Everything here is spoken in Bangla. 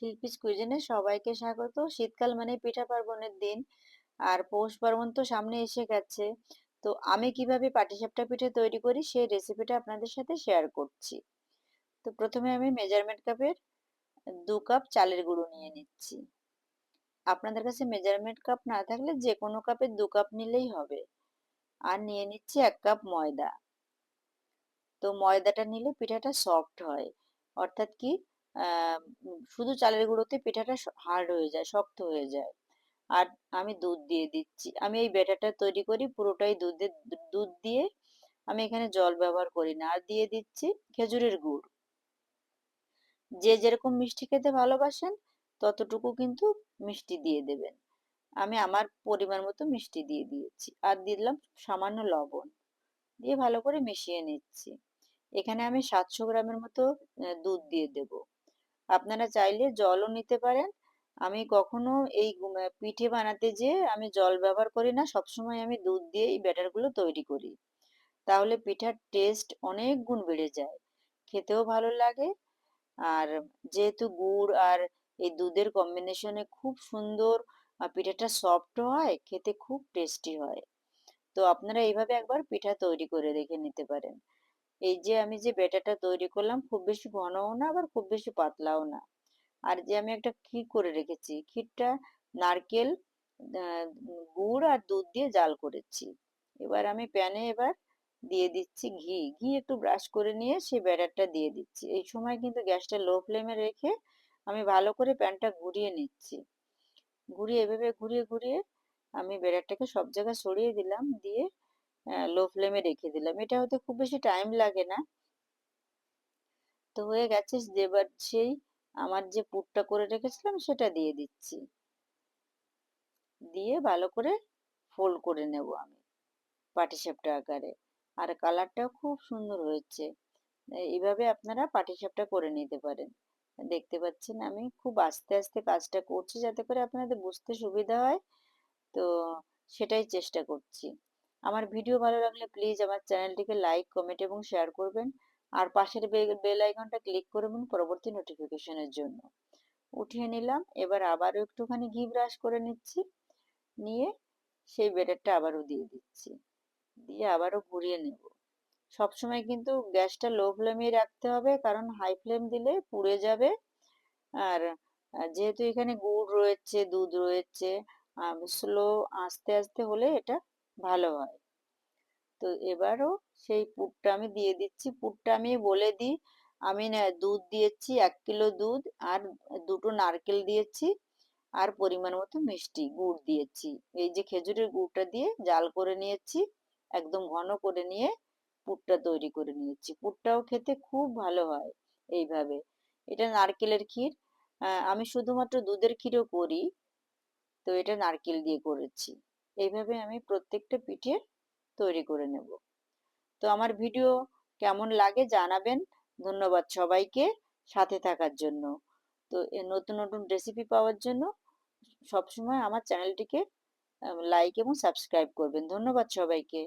শিল্পীজ কুইজিনে সবাইকে স্বাগত। শীতকাল মানে পিঠা পার্বণের দিন। আর পৌষ পার্বণ তো সামনে এসে গেছে। তো আমি কীভাবে পাটিসাপটা পিঠে তৈরি করি সেই রেসিপিটা আপনাদের সাথে শেয়ার করছি। তো প্রথমে আমি মেজারমেন্ট কাপের দু কাপ চালের গুঁড়ো নিয়ে নিচ্ছি। আপনাদের কাছে মেজারমেন্ট কাপ না থাকলে যে কোনো কাপের দু কাপ নিলেই হবে। আর নিয়ে নিচ্ছি এক কাপ ময়দা। তো ময়দাটা নিলে পিঠাটা সফট হয়। অর্থাৎ কি? শুধু চালের গুঁড়োতে পিঠাটা হার্ড হয়ে যায়, শক্ত হয়ে যায়। আর আমি দুধ দিয়ে দিচ্ছি। আমি এই ব্যাটারটা তৈরি করি, পুরোটাই দুধের দুধ দিয়ে আমি এখানে জল ব্যবহার করি না। আর দিয়ে দিচ্ছি খেজুরের গুড়। যে যেরকম মিষ্টি খেতে ভালোবাসেন, ততটুকু কিন্তু মিষ্টি দিয়ে দেবেন। আমি আমার পরিমাণ মতো মিষ্টি দিয়ে দিয়েছি। আর দিলাম সামান্য লবণ। দিয়ে ভালো করে মিশিয়ে নিচ্ছি। এখানে আমি সাতশো গ্রামের মতো দুধ দিয়ে দেব। আপনারা চাইলে জলও নিতে পারেন। আমি কখনো এই পিঠে বানাতে যে আমি জল ব্যবহার করি না, সবসময় আমি দুধ দিয়ে এই ব্যাটারগুলো তৈরি করি। তাহলে পিঠার টেস্ট অনেক গুণ বেড়ে যায়। খেতেও ভালো লাগে। আর যেহেতু গুড় আর এই দুধের কম্বিনেশনে খুব সুন্দর পিঠাটা সফট হয়, খেতে খুব টেস্টি হয়। তো আপনারা এইভাবে একবার পিঠা তৈরি করে দেখে নিতে পারেন। এই যে আমি যে ব্যাটারটা তৈরি করলাম খুব বেশি ঘনও না, আবার খুব বেশি পাতলাও না। আর যে আমি একটা ক্ষীর করে রেখেছি, ক্ষীরটা নারকেল গুড় আর দুধ দিয়ে জাল করেছি। এবার আমি প্যানে এবার দিয়ে দিচ্ছি ঘি। ঘি একটু ব্রাশ করে নিয়ে সেই ব্যাটারটা দিয়ে দিচ্ছি। এই সময় কিন্তু গ্যাসটা লো ফ্লেমে রেখে আমি ভালো করে প্যানটা ঘুরিয়ে নিচ্ছি। ঘুরিয়ে এভাবে ঘুরিয়ে ঘুরিয়ে আমি ব্যাটারটাকে সব জায়গায় সরিয়ে দিলাম, দিয়ে লো ফ্লেমে রেখে দিলাম। এটা হতে খুব বেশি টাইম লাগে না। তো হয়ে গেছে এবার সেই আমার যে পুরটা করে রেখেছিলাম সেটা দিয়ে দিচ্ছি। দিয়ে ভালো করে ফোল্ড করে নেব আমি পাটিসাপটা আকারে। আর কালারটাও খুব সুন্দর হয়েছে। এইভাবে আপনারা পাটিসাপটা করে নিতে পারেন। দেখতে পাচ্ছেন আমি খুব আস্তে আস্তে কাজটা করছি যাতে করে আপনাদের বুঝতে সুবিধা হয়। তো সেটাই চেষ্টা করছি। আমার ভিডিও ভালো লাগলে প্লিজ আমার চ্যানেলটিকে লাইক কমেন্ট এবং শেয়ার করবেন। আর পাশের বেল আইকনটা ক্লিক করবেন পরবর্তী নোটিফিকেশনের জন্য। উঠিয়ে নিলাম, এবার আবারও একটুখানি ঘি ব্রাশ করে নিচ্ছি। নিয়ে সেই বেটারটা আবারও দিয়ে দিচ্ছি। দিয়ে আবারও ঘুরিয়ে নেব। সবসময় কিন্তু গ্যাসটা লো ফ্লেমে রাখতে হবে, কারণ হাই ফ্লেম দিলে পুড়ে যাবে। আর যেহেতু এখানে গুড় রয়েছে, দুধ রয়েছে স্লো আস্তে আস্তে হলে এটা ভালো হয়। তো এবারও সেই পুরটা আমি দিয়ে দিচ্ছি। পুরটা আমি বলে দিই, আমি না দুধ দিয়েছি, এক কিলো দুধ আর দুটো নারকেল দিয়েছি আর পরিমাণ মতো মিষ্টি গুড় দিয়েছি। এই যে খেজুরের গুড়টা দিয়ে জাল করে নিয়েছি, একদম ঘন করে নিয়ে পুরটা তৈরি করে নিয়েছি। পুরটাও খেতে খুব ভালো হয় এইভাবে। এটা নারকেলের ক্ষীর আমি শুধুমাত্র দুধের ক্ষীরও করি, তো এটা নারকেল দিয়ে করেছি। এইভাবে আমি প্রত্যেকটা পিঠে তৈরি করে নেব। তো আমার ভিডিও কেমন লাগে জানাবেন। ধন্যবাদ সবাইকে সাথে থাকার জন্য। তো নতুন নতুন রেসিপি পাওয়ার জন্য সবসময় আমার চ্যানেলটিকে লাইক এবং সাবস্ক্রাইব করবেন। ধন্যবাদ সবাইকে।